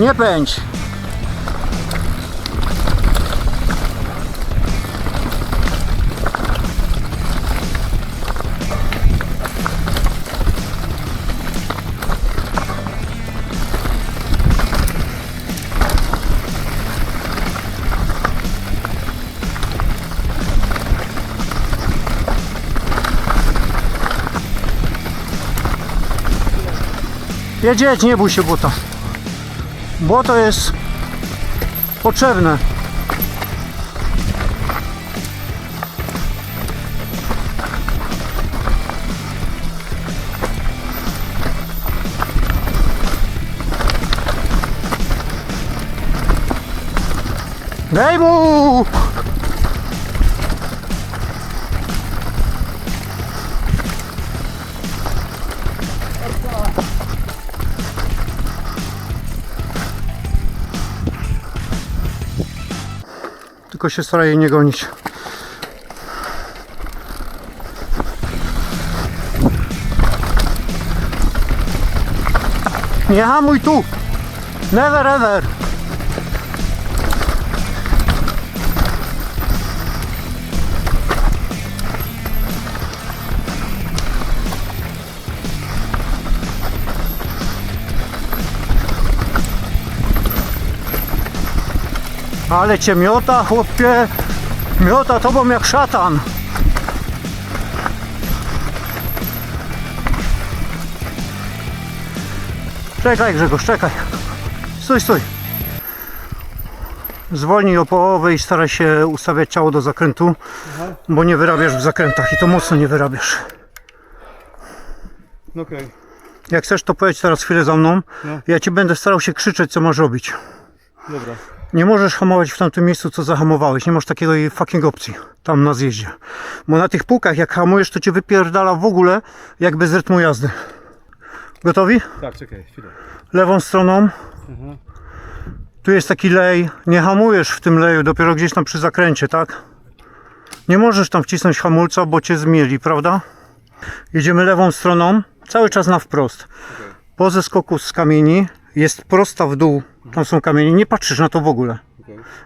Nie pędź. Jedzieć, nie bój się błota. Błoto jest potrzebne. Daj mu! Tylko się staraj nie gonić. Nie hamuj tu! Never ever! Ale cię miota, chłopie! Miota tobą jak szatan! Czekaj Grzegorz, czekaj. Stój, stój. Zwolnij o połowę i staraj się ustawiać ciało do zakrętu, bo nie wyrabiasz w zakrętach i to mocno nie wyrabiasz. No okej. Jak chcesz, to pojedź teraz chwilę za mną. No. Ja ci będę starał się krzyczeć, co masz robić. Dobra. Nie możesz hamować w tamtym miejscu, co zahamowałeś. Nie masz takiej fucking opcji tam na zjeździe. Bo na tych półkach, jak hamujesz, to cię wypierdala w ogóle, jak bez rytmu jazdy. Gotowi? Tak, czekaj, chwilę. Lewą stroną. Tu jest taki lej. Nie hamujesz w tym leju, dopiero gdzieś tam przy zakręcie, tak? Nie możesz tam wcisnąć hamulca, bo cię zmieli, prawda? Jedziemy lewą stroną, cały czas na wprost. Po zeskoku z kamieni jest prosta w dół. Tam są kamienie, nie patrzysz na to w ogóle.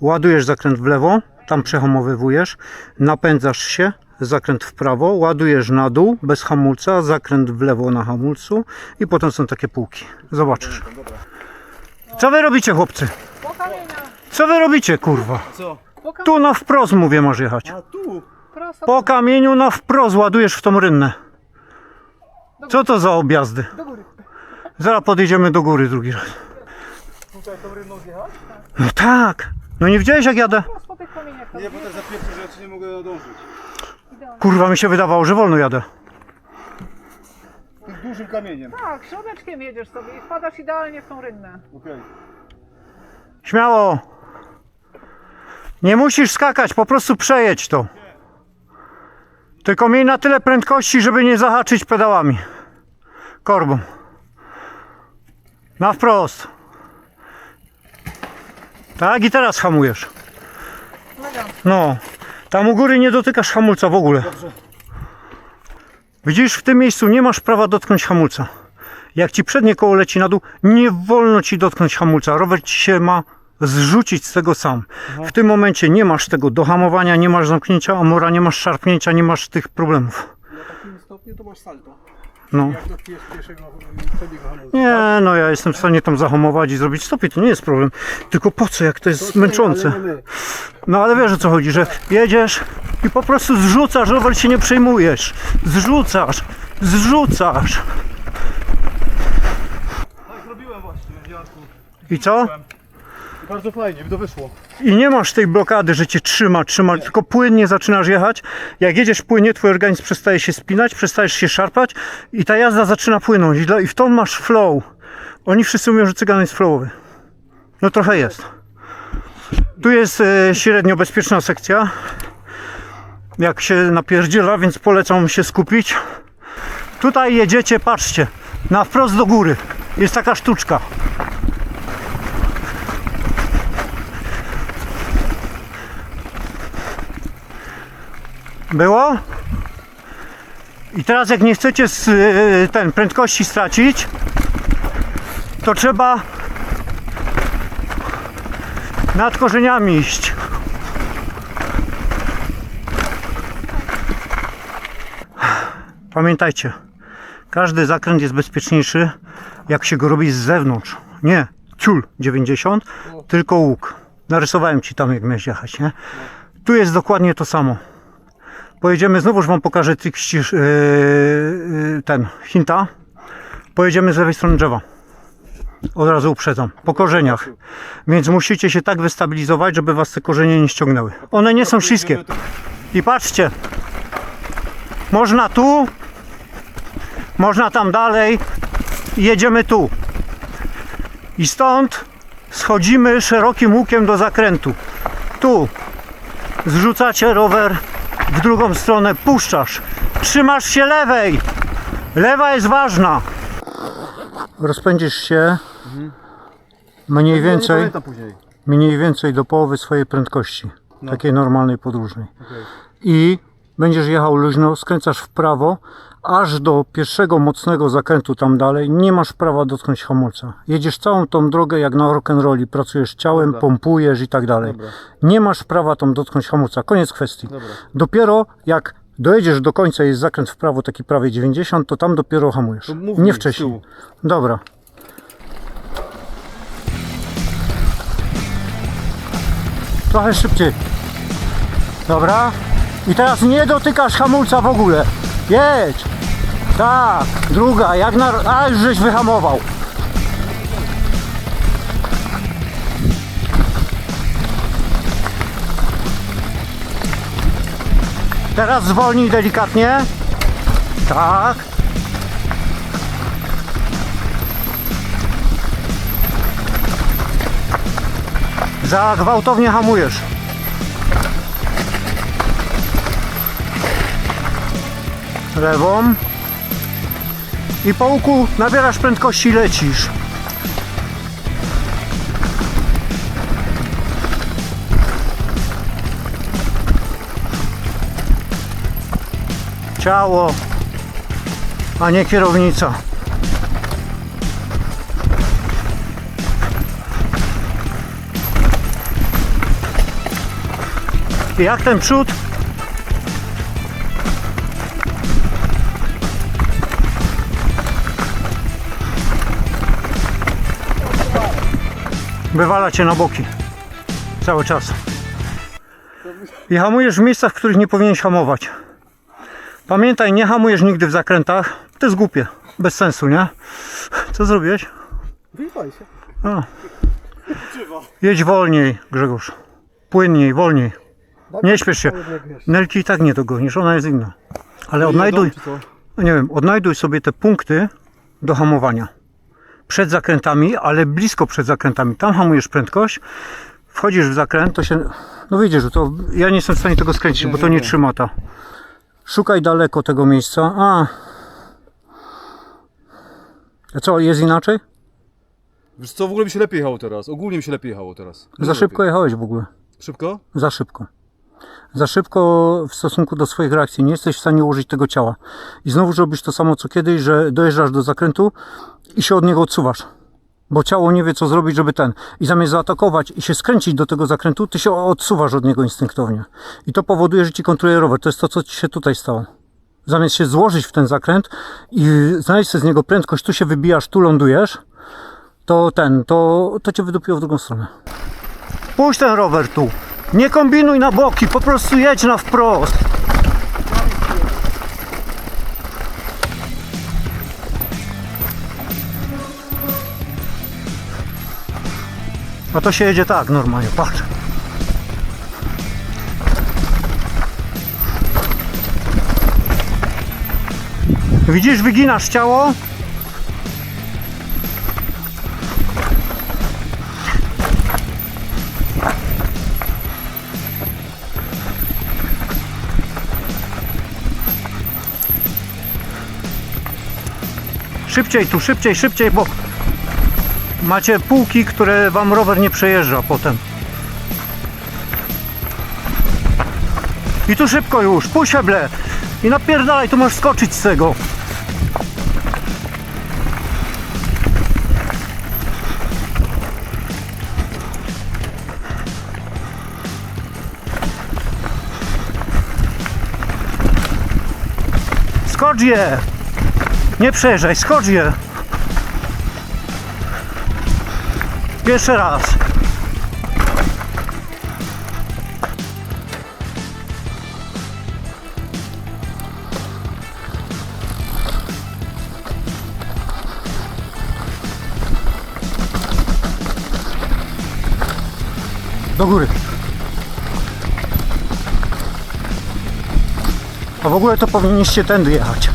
Ładujesz zakręt w lewo, tam przehamowywujesz, napędzasz się, zakręt w prawo, ładujesz na dół bez hamulca, zakręt w lewo na hamulcu i potem są takie półki. Zobaczysz. Co wy robicie, chłopcy? Co wy robicie, kurwa? Tu na wprost mówię, masz jechać. A tu! prosto Po kamieniu na wprost ładujesz w tą rynnę. Co to za objazdy? Do. Zaraz podjedziemy do góry drugi raz. Tutaj tą rynną zjechać? No tak. No nie widziałeś jak jadę? Prosto po tych kamieniach. tam Nie, bo tak ja ci nie mogę nadążyć. idealnie. Kurwa mi się wydawało, że wolno jadę. Tym dużym kamieniem. Tak, środeczkiem jedziesz sobie i wpadasz idealnie w tą rynnę. Okej. Śmiało. Nie musisz skakać, po prostu przejedź to. Tylko miej na tyle prędkości, żeby nie zahaczyć pedałami. Korbą. Na wprost. Tak i teraz hamujesz. No. Tam u góry nie dotykasz hamulca w ogóle. Widzisz, w tym miejscu nie masz prawa dotknąć hamulca. Jak ci przednie koło leci na dół, nie wolno ci dotknąć hamulca. Rower ci się ma zrzucić z tego sam. W tym momencie nie masz tego do hamowania, nie masz zamknięcia amora, nie masz szarpnięcia, nie masz tych problemów. Na takim stopniu to masz salto. No. Jak dotkniesz pierwszego, przedniego hamulca. Nie, no ja jestem w stanie tam zahamować i zrobić stopy, to nie jest problem. Tylko po co, jak to jest męczące? No ale wiesz o co chodzi, że jedziesz i po prostu zrzucasz, rower się nie przejmujesz. Zrzucasz, zrzucasz. Tak zrobiłem właśnie, Janku. I co? Bardzo fajnie, mi to wyszło. I nie masz tej blokady, że cię trzyma, trzyma, tylko płynnie zaczynasz jechać. Jak jedziesz płynnie, twój organizm przestaje się spinać, przestajesz się szarpać i ta jazda zaczyna płynąć. I w tą masz flow. Oni wszyscy mówią, że cygan jest flowowy. No trochę jest. Tu jest e, średnio bezpieczna sekcja. Jak się napierdziela, więc polecam się skupić. Tutaj jedziecie, patrzcie, na wprost do góry. Jest taka sztuczka. Było? I teraz jak nie chcecie s- y, ten prędkości stracić, to trzeba Nad korzeniami iść. Pamiętajcie, każdy zakręt jest bezpieczniejszy, jak się go robi z zewnątrz. Nie ciul 90, tylko łuk. Narysowałem ci tam, jak miałeś jechać, nie? Tu jest dokładnie to samo. Pojedziemy, znowuż wam pokażę ścisz, yy, yy, ten, hinta. Pojedziemy z lewej strony drzewa. Od razu uprzedzam, po korzeniach. Więc musicie się tak wystabilizować, żeby was te korzenie nie ściągnęły. One nie są śliskie. I patrzcie, można tu, można tam dalej, jedziemy tu. I stąd schodzimy szerokim łukiem do zakrętu. Tu zrzucacie rower w drugą stronę, puszczasz. Trzymasz się lewej. Lewa jest ważna. Rozpędzisz się mniej Nie więcej, mniej więcej do połowy swojej prędkości, takiej normalnej podróżnej. I będziesz jechał luźno, skręcasz w prawo, aż do pierwszego mocnego zakrętu tam dalej, nie masz prawa dotknąć hamulca. Jedziesz całą tą drogę jak na rock'n'rolli, pracujesz ciałem, Dobra. pompujesz i tak dalej. Dobra. Nie masz prawa tam dotknąć hamulca, koniec kwestii. Dobra. Dopiero jak dojedziesz do końca, jest zakręt w prawo taki prawie 90, to tam dopiero hamujesz. To Nie mi wcześniej. Dobra. Trochę szybciej. Dobra. I teraz nie dotykasz hamulca w ogóle. Jedź. Tak. Druga. Jak na... A, już żeś wyhamował. Teraz zwolnij delikatnie. Tak. Za gwałtownie hamujesz. Lewą. I po łuku nabierasz prędkości i lecisz. Ciało, a nie kierownica. I Jak ten przód? Wywala cię na boki. Cały czas. I hamujesz w miejscach, w których nie powinieneś hamować. Pamiętaj, nie hamujesz nigdy w zakrętach. To jest głupie. Bez sensu, nie? Co zrobiłeś? Wyjechaj się. A. Jedź wolniej, Grzegorz. Płynniej, wolniej. Nie śpiesz się. Nelki i tak nie dogonisz, ona jest inna. Ale odnajduj, nie wiem, odnajduj sobie te punkty do hamowania. Przed zakrętami, ale blisko przed zakrętami. Tam hamujesz prędkość, wchodzisz w zakręt, to się. No widzisz, że to. Ja nie jestem w stanie tego skręcić, bo to nie, trzyma ta. Szukaj daleko tego miejsca. A. A co, jest inaczej? Wiesz co, w ogóle mi się lepiej jechało teraz. Ogólnie mi się lepiej jechało teraz. Za szybko jechałeś w ogóle. Szybko? Za szybko. Za szybko w stosunku do swoich reakcji. Nie jesteś w stanie ułożyć tego ciała. I znowu robisz to samo co kiedyś, że dojeżdżasz do zakrętu i się od niego odsuwasz. Bo ciało nie wie, co zrobić, żeby ten. I zamiast zaatakować i się skręcić do tego zakrętu, ty się odsuwasz od niego instynktownie. I to powoduje, że ci kontruje rower. To jest to, co ci się tutaj stało. Zamiast się złożyć w ten zakręt i znaleźć sobie z niego prędkość, tu się wybijasz, tu lądujesz, to ten, to, to cię wydupiło w drugą stronę. Puść ten rower tu. Nie kombinuj na boki, po prostu jedź na wprost. A to się jedzie tak normalnie, patrz. Widzisz, wyginasz ciało? Szybciej tu, szybciej, szybciej, bo macie półki, które wam rower nie przejeżdża potem. I tu szybko już, pusiable i napierdalaj, tu masz skoczyć z tego. Skocz je! Nie przejeżdżaj, skocz je! Jeszcze raz. Do góry. A w ogóle to powinniście tędy jechać.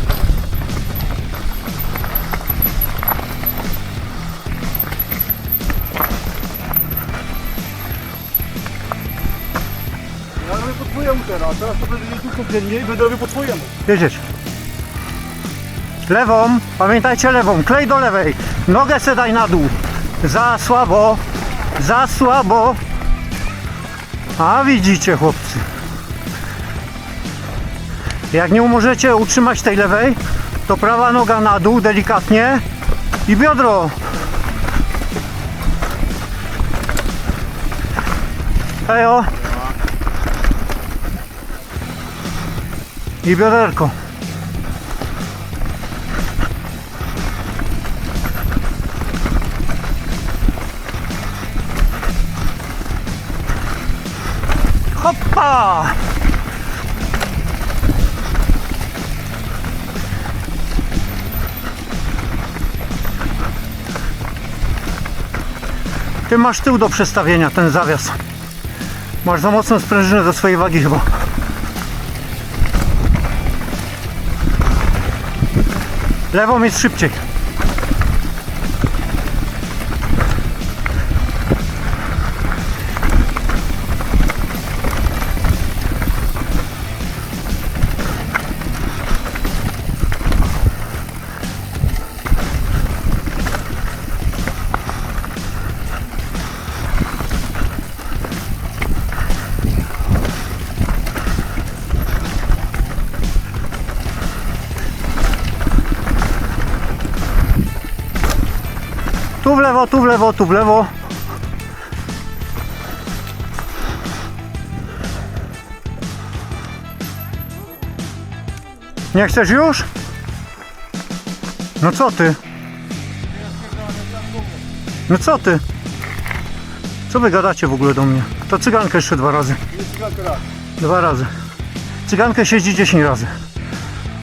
Teraz, to będę jeździł codziennie i będę robił po twojemu. Jedzieć. Lewą, pamiętajcie lewą, klej do lewej. Nogę se daj na dół. Za słabo, za słabo. A widzicie chłopcy. Jak nie możecie utrzymać tej lewej, to prawa noga na dół delikatnie i biodro. Ejo. I bioderko. Hoppa! Ty masz tył do przestawienia, ten zawias. Masz za mocną sprężynę do swojej wagi chyba. Lewą jest szybciej. Lewo, tu w lewo, tu w lewo. Nie chcesz już? No co ty? No co ty? Co wy gadacie w ogóle do mnie? To cygankę jeszcze dwa razy. Dwa razy. Cygankę siedzi 10 razy.